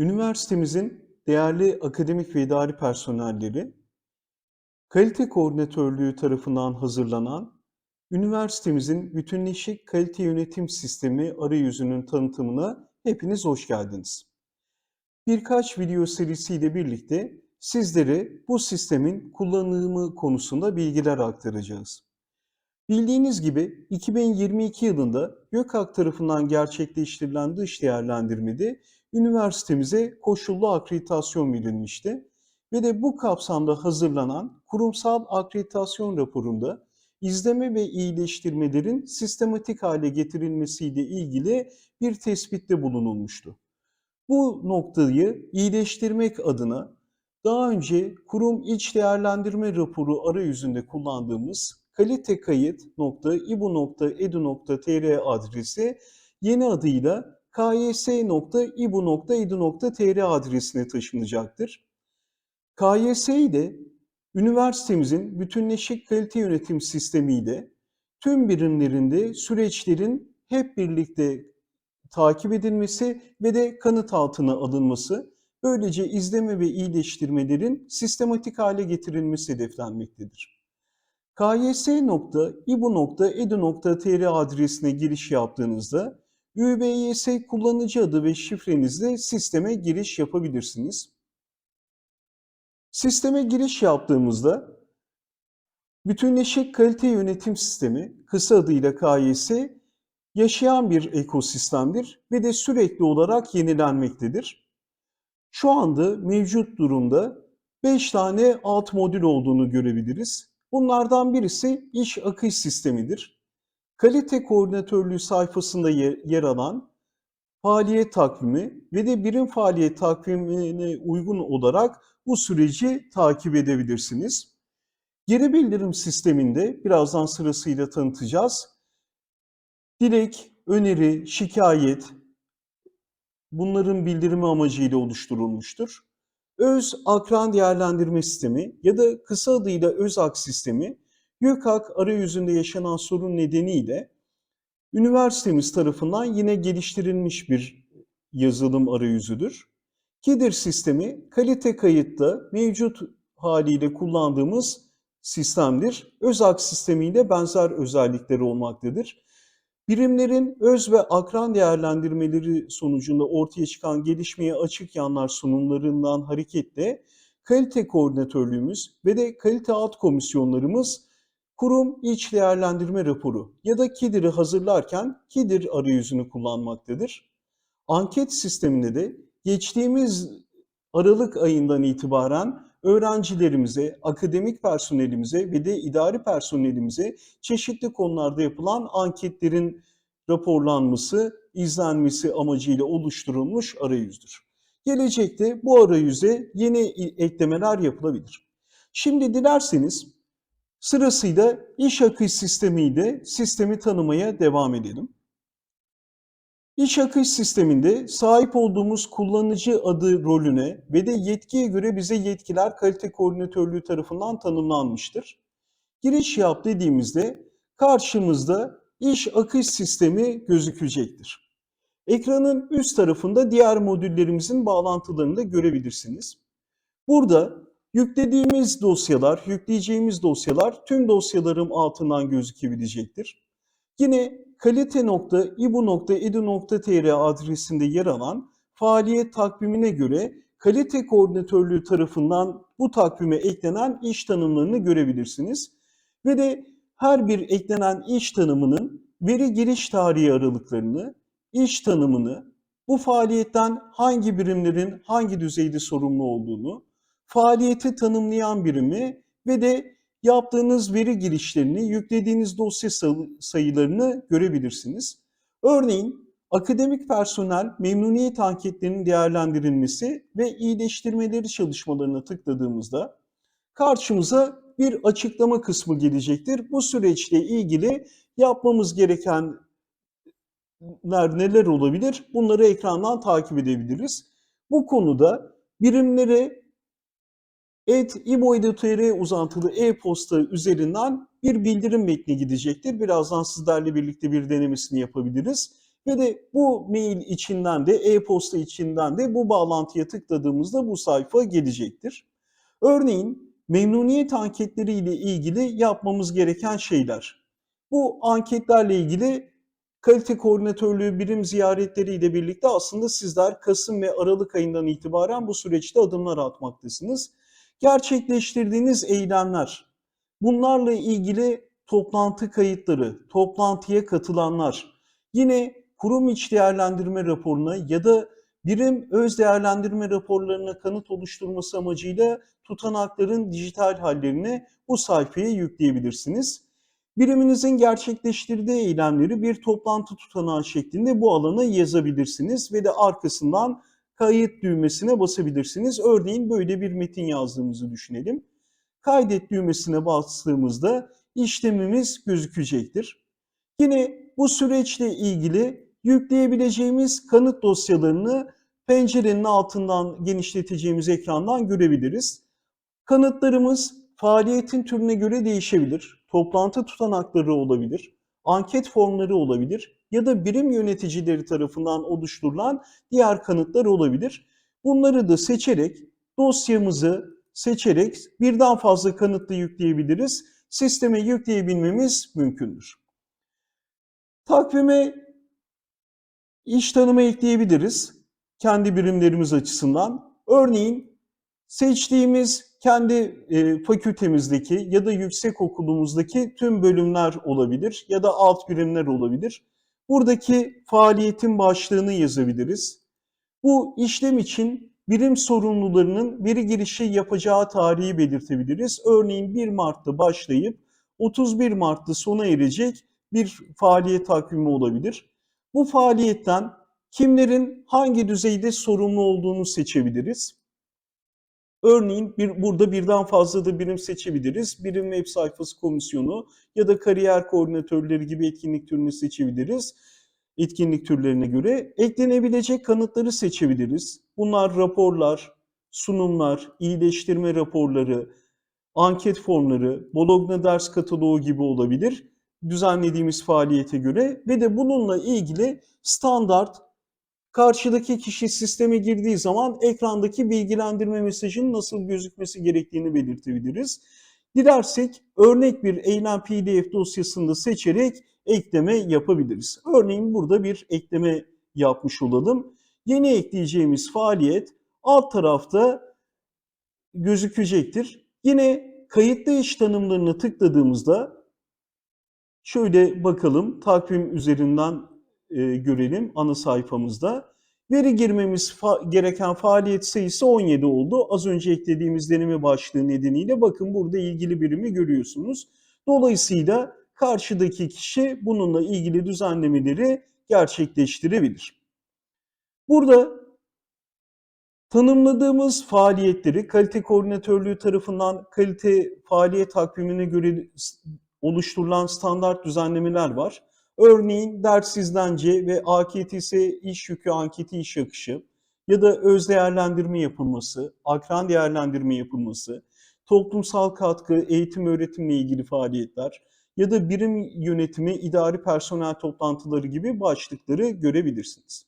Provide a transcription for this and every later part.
Üniversitemizin değerli akademik ve idari personelleri, kalite koordinatörlüğü tarafından hazırlanan üniversitemizin bütünleşik kalite yönetim sistemi arayüzünün tanıtımına hepiniz hoş geldiniz. Birkaç video serisiyle birlikte sizlere bu sistemin kullanımı konusunda bilgiler aktaracağız. Bildiğiniz gibi 2022 yılında YÖKAK tarafından gerçekleştirilen dış değerlendirmede üniversitemize koşullu akreditasyon verilmişti ve de bu kapsamda hazırlanan kurumsal akreditasyon raporunda izleme ve iyileştirmelerin sistematik hale getirilmesiyle ilgili bir tespitte bulunulmuştu. Bu noktayı iyileştirmek adına daha önce kurum iç değerlendirme raporu arayüzünde kullandığımız kalitekayıt.ibu.edu.tr adresi yeni adıyla kys.ibu.edu.tr adresine taşınacaktır. KYS ile üniversitemizin bütünleşik kalite yönetim sistemiyle tüm birimlerinde süreçlerin hep birlikte takip edilmesi ve de kanıt altına alınması, böylece izleme ve iyileştirmelerin sistematik hale getirilmesi hedeflenmektedir. kys.ibu.edu.tr adresine giriş yaptığınızda ÜBYS kullanıcı adı ve şifrenizle sisteme giriş yapabilirsiniz. Sisteme giriş yaptığımızda bütünleşik kalite yönetim sistemi, kısa adıyla KYS, yaşayan bir ekosistemdir ve de sürekli olarak yenilenmektedir. Şu anda mevcut durumda 5 tane alt modül olduğunu görebiliriz. Bunlardan birisi iş akış sistemidir. Kalite koordinatörlüğü sayfasında yer alan faaliyet takvimi ve de birim faaliyet takvimine uygun olarak bu süreci takip edebilirsiniz. Geri bildirim sisteminde birazdan sırasıyla tanıtacağız. Dilek, öneri, şikayet bunların bildirimi amacıyla oluşturulmuştur. Öz akran değerlendirme sistemi ya da kısa adıyla ÖZAK sistemi YÖKAK arayüzünde yaşanan sorun nedeniyle üniversitemiz tarafından yine geliştirilmiş bir yazılım arayüzüdür. KİDIR sistemi kalite kayıtta mevcut haliyle kullandığımız sistemdir. ÖZAK sistemiyle benzer özellikleri olmaktadır. Birimlerin öz ve akran değerlendirmeleri sonucunda ortaya çıkan gelişmeye açık yanlar sunumlarından hareketle kalite koordinatörlüğümüz ve de kalite alt komisyonlarımız kurum iç değerlendirme raporu ya da KİDIR'i hazırlarken KİDIR arayüzünü kullanmaktadır. Anket sisteminde de geçtiğimiz Aralık ayından itibaren öğrencilerimize, akademik personelimize ve de idari personelimize çeşitli konularda yapılan anketlerin raporlanması, izlenmesi amacıyla oluşturulmuş arayüzdür. Gelecekte bu arayüze yeni eklemeler yapılabilir. Şimdi dilerseniz sırasıyla iş akış sistemiyle sistemi tanımaya devam edelim. İş akış sisteminde sahip olduğumuz kullanıcı adı rolüne ve de yetkiye göre bize yetkiler kalite koordinatörlüğü tarafından tanımlanmıştır. Giriş yap dediğimizde karşımızda iş akış sistemi gözükecektir. Ekranın üst tarafında diğer modüllerimizin bağlantılarını da görebilirsiniz. Burada yüklediğimiz dosyalar, yükleyeceğimiz dosyalar tüm dosyalarım altından gözükebilecektir. Yine kalite.ibu.edu.tr adresinde yer alan faaliyet takvimine göre kalite koordinatörlüğü tarafından bu takvime eklenen iş tanımlarını görebilirsiniz. Ve de her bir eklenen iş tanımının veri giriş tarihi aralıklarını, iş tanımını, bu faaliyetten hangi birimlerin hangi düzeyde sorumlu olduğunu, faaliyeti tanımlayan birimi ve de yaptığınız veri girişlerini, yüklediğiniz dosya sayılarını görebilirsiniz. Örneğin akademik personel memnuniyet anketlerinin değerlendirilmesi ve iyileştirmeleri çalışmalarına tıkladığımızda karşımıza bir açıklama kısmı gelecektir. Bu süreçle ilgili yapmamız gerekenler neler olabilir? Bunları ekrandan takip edebiliriz. Bu konuda birimlere et ibo.tr uzantılı e-posta üzerinden bir bildirim metni gidecektir. Birazdan sizlerle birlikte bir denemesini yapabiliriz. Ve de bu mail içinden de e-posta içinden de bu bağlantıya tıkladığımızda bu sayfa gelecektir. Örneğin memnuniyet anketleri ile ilgili yapmamız gereken şeyler. Bu anketlerle ilgili kalite koordinatörlüğü birim ziyaretleriyle birlikte aslında sizler Kasım ve Aralık ayından itibaren bu süreçte adımlar atmaktasınız. Gerçekleştirdiğiniz eylemler, bunlarla ilgili toplantı kayıtları, toplantıya katılanlar, yine kurum iç değerlendirme raporuna ya da birim öz değerlendirme raporlarına kanıt oluşturması amacıyla tutanakların dijital hallerini bu sayfaya yükleyebilirsiniz. Biriminizin gerçekleştirdiği eylemleri bir toplantı tutanağı şeklinde bu alana yazabilirsiniz ve de arkasından kayıt düğmesine basabilirsiniz. Örneğin böyle bir metin yazdığımızı düşünelim. Kaydet düğmesine bastığımızda işlemimiz gözükecektir. Yine bu süreçle ilgili yükleyebileceğimiz kanıt dosyalarını pencerenin altından genişleteceğimiz ekrandan görebiliriz. Kanıtlarımız faaliyetin türüne göre değişebilir. Toplantı tutanakları olabilir, anket formları olabilir ya da birim yöneticileri tarafından oluşturulan diğer kanıtlar olabilir. Bunları da seçerek dosyamızı seçerek birden fazla kanıtla yükleyebiliriz. Sisteme yükleyebilmemiz mümkündür. Takvime iş tanımı ekleyebiliriz kendi birimlerimiz açısından. Örneğin seçtiğimiz kendi e, fakültemizdeki ya da yüksek okulumuzdaki tüm bölümler olabilir ya da alt birimler olabilir. Buradaki faaliyetin başlığını yazabiliriz. Bu işlem için birim sorumlularının veri girişi yapacağı tarihi belirtebiliriz. Örneğin 1 Mart'ta başlayıp 31 Mart'ta sona erecek bir faaliyet takvimi olabilir. Bu faaliyetten kimlerin hangi düzeyde sorumlu olduğunu seçebiliriz. Örneğin bir, burada birden fazla da birim seçebiliriz. Birim web sayfası komisyonu ya da kariyer koordinatörleri gibi etkinlik türünü seçebiliriz. Etkinlik türlerine göre eklenebilecek kanıtları seçebiliriz. Bunlar raporlar, sunumlar, iyileştirme raporları, anket formları, Bologna ders kataloğu gibi olabilir düzenlediğimiz faaliyete göre ve de bununla ilgili standart karşıdaki kişi sisteme girdiği zaman ekrandaki bilgilendirme mesajının nasıl gözükmesi gerektiğini belirtebiliriz. Dilersek örnek bir eylem PDF dosyasında seçerek ekleme yapabiliriz. Örneğin burada bir ekleme yapmış olalım. Yeni ekleyeceğimiz faaliyet alt tarafta gözükecektir. Yine kayıtlı iş tanımlarını tıkladığımızda şöyle bakalım takvim üzerinden e, görelim ana sayfamızda. Veri girmemiz fa gereken faaliyet sayısı 17 oldu. Az önce eklediğimiz deneme başlığı nedeniyle bakın burada ilgili birimi görüyorsunuz. Dolayısıyla karşıdaki kişi bununla ilgili düzenlemeleri gerçekleştirebilir. Burada tanımladığımız faaliyetleri kalite koordinatörlüğü tarafından kalite faaliyet takvimine göre oluşturulan standart düzenlemeler var. Örneğin ders izlence ve AKTS iş yükü anketi iş akışı ya da öz değerlendirme yapılması, akran değerlendirme yapılması, toplumsal katkı, eğitim öğretimle ilgili faaliyetler ya da birim yönetimi, idari personel toplantıları gibi başlıkları görebilirsiniz.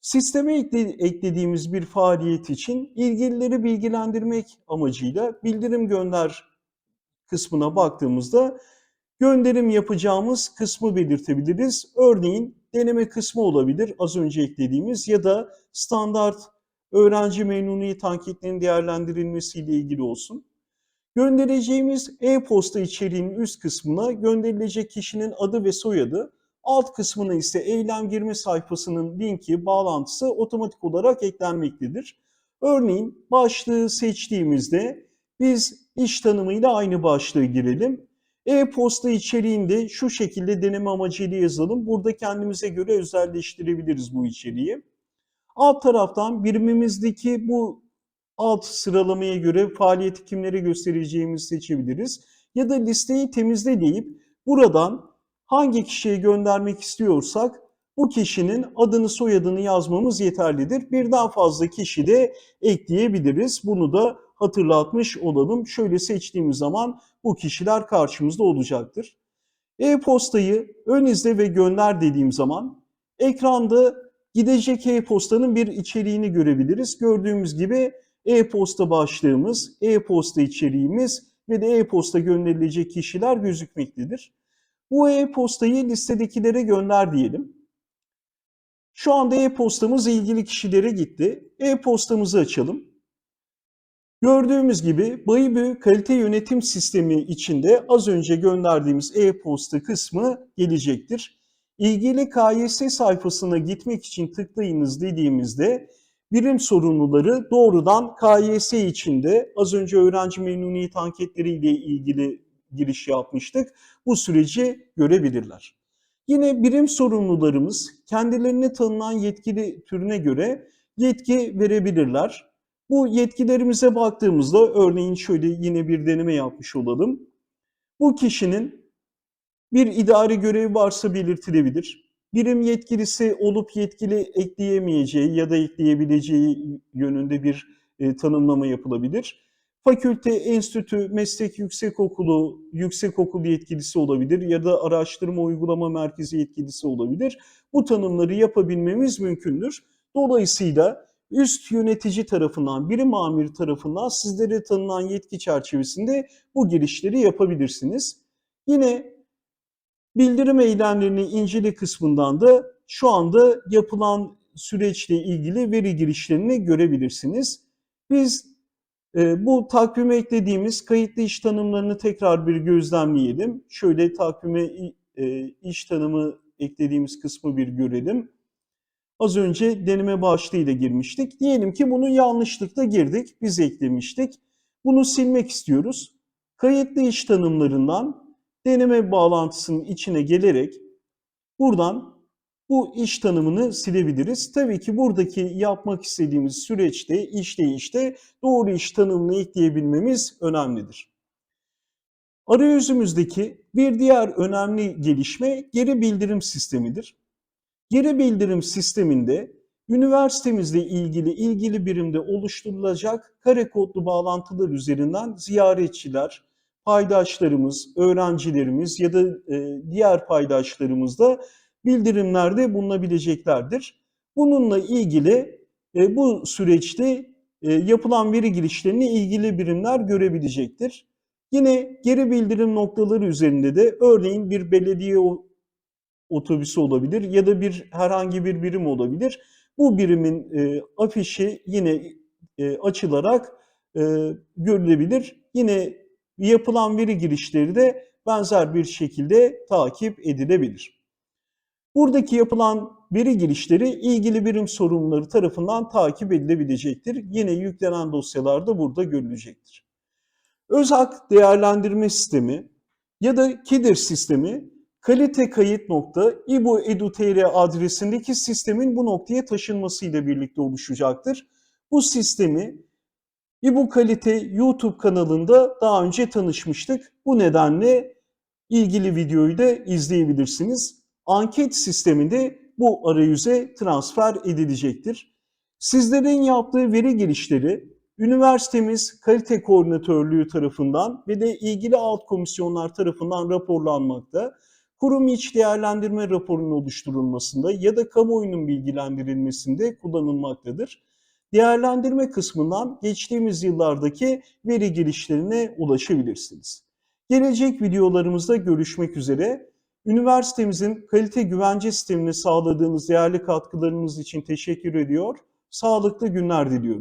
Sisteme eklediğimiz bir faaliyet için ilgilileri bilgilendirmek amacıyla bildirim gönder kısmına baktığımızda gönderim yapacağımız kısmı belirtebiliriz. Örneğin deneme kısmı olabilir az önce eklediğimiz ya da standart öğrenci memnuniyet anketlerinin değerlendirilmesiyle ilgili olsun. Göndereceğimiz e-posta içeriğinin üst kısmına gönderilecek kişinin adı ve soyadı, alt kısmına ise eylem girme sayfasının linki, bağlantısı otomatik olarak eklenmektedir. Örneğin başlığı seçtiğimizde biz iş tanımıyla aynı başlığı girelim. E-posta içeriğinde şu şekilde deneme amacıyla yazalım. Burada kendimize göre özelleştirebiliriz bu içeriği. Alt taraftan birimimizdeki bu alt sıralamaya göre faaliyeti kimlere göstereceğimizi seçebiliriz. Ya da listeyi temizle deyip buradan hangi kişiye göndermek istiyorsak bu kişinin adını soyadını yazmamız yeterlidir. Birden fazla kişi de ekleyebiliriz. Bunu da hatırlatmış olalım. Şöyle seçtiğimiz zaman bu kişiler karşımızda olacaktır. E-postayı ön izle ve gönder dediğim zaman Ekranda gidecek e-postanın bir içeriğini görebiliriz. Gördüğümüz gibi e-posta başlığımız, e-posta içeriğimiz ve de e-posta gönderilecek kişiler gözükmektedir. Bu e-postayı listedekilere gönder diyelim. Şu anda e-postamız ilgili kişilere gitti. E-postamızı açalım. Gördüğümüz gibi Bayibü kalite yönetim sistemi içinde az önce gönderdiğimiz e-posta kısmı gelecektir. İlgili KYS sayfasına gitmek için tıklayınız dediğimizde birim sorumluları doğrudan KYS içinde az önce öğrenci memnuniyet anketleriyle ilgili giriş yapmıştık. Bu süreci görebilirler. Yine birim sorumlularımız kendilerine tanınan yetkili türüne göre yetki verebilirler. Bu yetkilerimize baktığımızda örneğin şöyle yine bir deneme yapmış olalım. Bu kişinin bir idari görevi varsa belirtilebilir. Birim yetkilisi olup yetkili ekleyemeyeceği ya da ekleyebileceği yönünde bir e, tanımlama yapılabilir. Fakülte, enstitü, meslek yüksekokulu, yüksekokul yetkilisi olabilir ya da araştırma uygulama merkezi yetkilisi olabilir. Bu tanımları yapabilmemiz mümkündür. Dolayısıyla üst yönetici tarafından, birim amir tarafından sizlere tanınan yetki çerçevesinde bu girişleri yapabilirsiniz. Yine bildirim eylemlerini incele kısmından da şu anda yapılan süreçle ilgili veri girişlerini görebilirsiniz. Biz e, bu takvime eklediğimiz kayıtlı iş tanımlarını tekrar bir gözlemleyelim. Şöyle takvime e, iş tanımı eklediğimiz kısmı bir görelim. Az önce deneme başlığıyla girmiştik. Diyelim ki bunu yanlışlıkla girdik, biz eklemiştik. Bunu silmek istiyoruz. Kayıtlı iş tanımlarından deneme bağlantısının içine gelerek buradan bu iş tanımını silebiliriz. Tabii ki buradaki yapmak istediğimiz süreçte, işleyişte doğru iş tanımını ekleyebilmemiz önemlidir. Arayüzümüzdeki bir diğer önemli gelişme geri bildirim sistemidir. Geri bildirim sisteminde üniversitemizle ilgili ilgili birimde oluşturulacak kare kodlu bağlantılar üzerinden ziyaretçiler, paydaşlarımız, öğrencilerimiz ya da e, diğer paydaşlarımız da bildirimlerde bulunabileceklerdir. Bununla ilgili e, bu süreçte e, yapılan veri girişlerini ilgili birimler görebilecektir. Yine geri bildirim noktaları üzerinde de örneğin bir belediye otobüsü olabilir ya da bir herhangi bir birim olabilir. Bu birimin e, afişi yine e, açılarak e, görülebilir. Yine yapılan veri girişleri de benzer bir şekilde takip edilebilir. Buradaki yapılan veri girişleri ilgili birim sorumluları tarafından takip edilebilecektir. Yine yüklenen dosyalarda burada görülecektir. Özak değerlendirme sistemi ya da KİDIR sistemi kalite kayıt nokta İBO Edu.tr adresindeki sistemin bu noktaya taşınmasıyla birlikte oluşacaktır. Bu sistemi İBO Kalite YouTube kanalında daha önce tanışmıştık. Bu nedenle ilgili videoyu da izleyebilirsiniz. Anket sisteminde bu arayüze transfer edilecektir. Sizlerin yaptığı veri girişleri üniversitemiz kalite koordinatörlüğü tarafından ve de ilgili alt komisyonlar tarafından raporlanmakta kurum iç değerlendirme raporunun oluşturulmasında ya da kamuoyunun bilgilendirilmesinde kullanılmaktadır. Değerlendirme kısmından geçtiğimiz yıllardaki veri girişlerine ulaşabilirsiniz. Gelecek videolarımızda görüşmek üzere. Üniversitemizin kalite güvence sistemine sağladığınız değerli katkılarınız için teşekkür ediyor. Sağlıklı günler diliyorum.